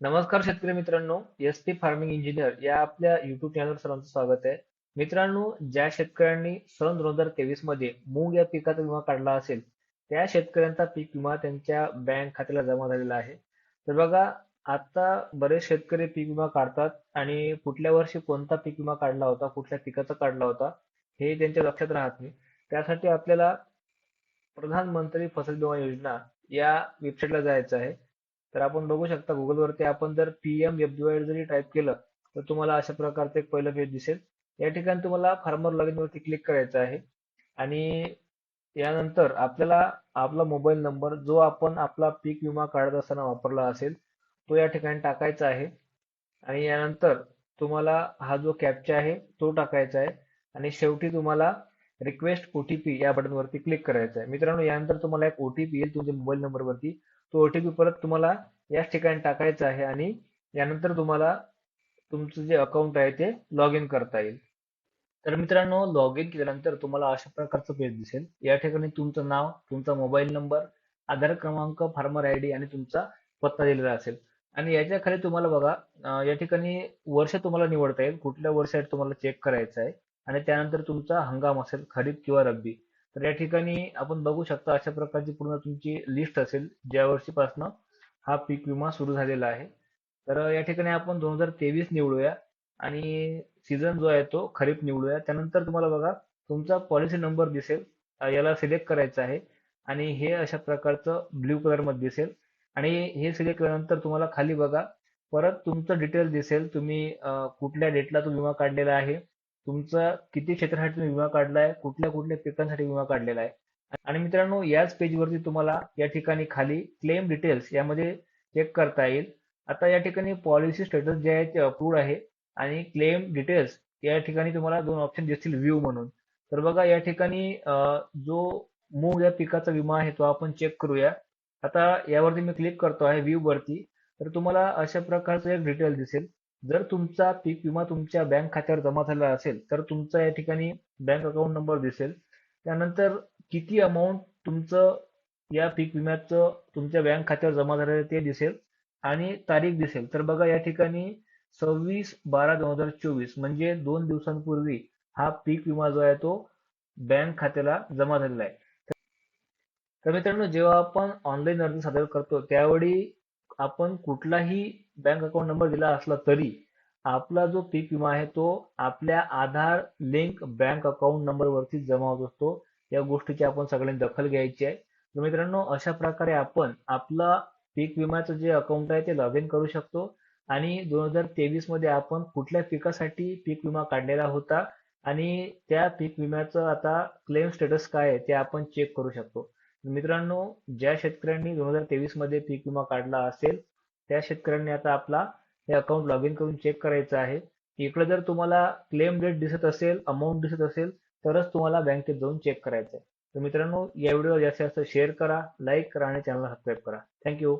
नमस्कार शेतकरी मित्रांनो एस टी फार्मिंग इंजिनियर या आपल्या युट्यूब चॅनलवर सर्वांचं स्वागत आहे. मित्रांनो ज्या शेतकऱ्यांनी सन दोन हजार तेवीसमध्ये मूग या पिकाचा विमा काढला असेल त्या शेतकऱ्यांचा पीक विमा त्यांच्या बँक खात्याला जमा झालेला आहे. तर बघा आता बरेच शेतकरी पीक विमा काढतात आणि कुठल्या वर्षी कोणता पीक विमा काढला होता कुठल्या पिकाचा काढला होता हे त्यांच्या लक्षात राहत नाही. त्यासाठी आपल्याला प्रधानमंत्री फसल विमा योजना या वेबसाईटला जायचं आहे. तर आपण बघू शकता गुगलवरती आपण जर पी एम एफडीवाय जरी टाईप केलं तर तुम्हाला अशा प्रकारचं एक पहिलं पेज दिसेल. या ठिकाणी तुम्हाला फार्मर लॉग वरती क्लिक करायचं आहे. आणि यानंतर आपल्याला आपला मोबाईल नंबर जो आपण आपला पीक विमा काढत असताना वापरला असेल तो या ठिकाणी टाकायचा आहे. आणि यानंतर तुम्हाला हा जो कॅपचा आहे तो टाकायचा आहे. आणि शेवटी तुम्हाला रिक्वेस्ट ओटीपी या बटनवरती क्लिक करायचं आहे. मित्रांनो यानंतर तुम्हाला एक ओटीपी येईल तुमच्या मोबाईल नंबरवरती तो ओटीपी परत तुम्हाला याच ठिकाणी टाकायचा आहे आणि यानंतर तुम्हाला तुमचं जे अकाउंट आहे ते लॉग इन करता येईल. तर मित्रांनो लॉग इन केल्यानंतर तुम्हाला अशा प्रकारचं पेज दिसेल. या ठिकाणी तुमचं नाव तुमचा मोबाईल नंबर आधार क्रमांक फार्मर आय डी आणि तुमचा पत्ता दिलेला असेल. आणि याच्या खाली तुम्हाला बघा या ठिकाणी वर्ष तुम्हाला निवडता येईल. कुठल्या वर्षात तुम्हाला चेक करायचं आहे. आणि त्यानंतर तुमचा हंगाम असेल खरीप किंवा रब्बी. तर या ठिकाणी आपण बघू शकता अशा प्रकारची पूर्ण तुमची लिस्ट असेल ज्या वर्षीपासून हा पीक विमा सुरू झालेला आहे. तर या ठिकाणी आपण दोन हजार तेवीस निवडूया आणि सीझन जो आहे तो खरीप निवडूया. त्यानंतर तुम्हाला बघा तुमचा पॉलिसी नंबर दिसेल याला सिलेक्ट करायचा आहे आणि हे अशा प्रकारचं ब्ल्यू कलरमध्ये दिसेल. आणि हे सिलेक्ट केल्यानंतर तुम्हाला खाली बघा परत तुमचं डिटेल दिसेल तुम्ही कुठल्या डेटला तो विमा काढलेला आहे तुमचा किती क्षेत्रासाठी तुम्ही विमा काढलाय कुठल्या कुठल्या पिकांसाठी विमा काढलेला आहे? आणि मित्रांनो याच पेजवरती तुम्हाला या ठिकाणी खाली क्लेम डिटेल्स यामध्ये चेक करता येईल. आता या ठिकाणी पॉलिसी स्टेटस जे आहे ते अप्रूव्ड आहे आणि क्लेम डिटेल्स या ठिकाणी तुम्हाला दोन ऑप्शन दिसतील व्ह्यू म्हणून. तर बघा या ठिकाणी जो मूग या पिकाचा विमा आहे तो आपण चेक करूया. आता यावरती मी क्लिक करतो आहे व्ह्यू वरती. तर तुम्हाला अशा प्रकारचं एक डिटेल दिसेल. जर तुमचा पीक विमा तुमच्या बँक खात्यावर जमा झाला असेल तर तुमचा या ठिकाणी बँक अकाउंट नंबर दिसेल. त्यानंतर किती अमाऊंट तुमचं या पीक विम्याचं तुमच्या बँक खात्यावर जमा झालेलं ते दिसेल आणि तारीख दिसेल. तर बघा या ठिकाणी सव्वीस बारा दोन हजार चोवीस म्हणजे दोन दिवसांपूर्वी हा पीक विमा जो आहे तो बँक खात्याला जमा झालेला आहे. तर मित्रांनो जेव्हा आपण ऑनलाईन अर्ज सादर करतो त्यावेळी आपण कुठलाही बँक अकाउंट नंबर दिला असला तरी आपला जो पीक विमा आहे तो आपल्या Aadhaar link bank account number वरती जमा होत असतो. या गोष्टीची आपण सगळ्यांनी दखल घ्यायची आहे. तर मित्रांनो अशा प्रकारे आपण आपला पीक विम्याचं जे अकाउंट आहे ते लॉग इन करू शकतो. आणि दोन हजार तेवीसमध्ये आपण कुठल्या पिकासाठी पीक विमा काढलेला होता आणि त्या पीक विम्याचं आता क्लेम स्टेटस काय आहे ते आपण चेक करू शकतो. मित्रांनो ज्या शेतकऱ्यांनी दोन हजार तेवीसमध्ये पीक विमा काढला असेल त्या शेतकऱ्यांनी आता आपला हे अकाउंट लॉग इन करून चेक करायचं आहे. इकडे जर तुम्हाला क्लेम डेट दिसत असेल अमाऊंट दिसत असेल तरच तुम्हाला बँकेत जाऊन चेक करायचं आहे तर मित्रांनो या व्हिडिओ जास्तीत जास्त शेअर करा लाईक करा आणि चॅनलला सबस्क्राईब करा. थँक्यू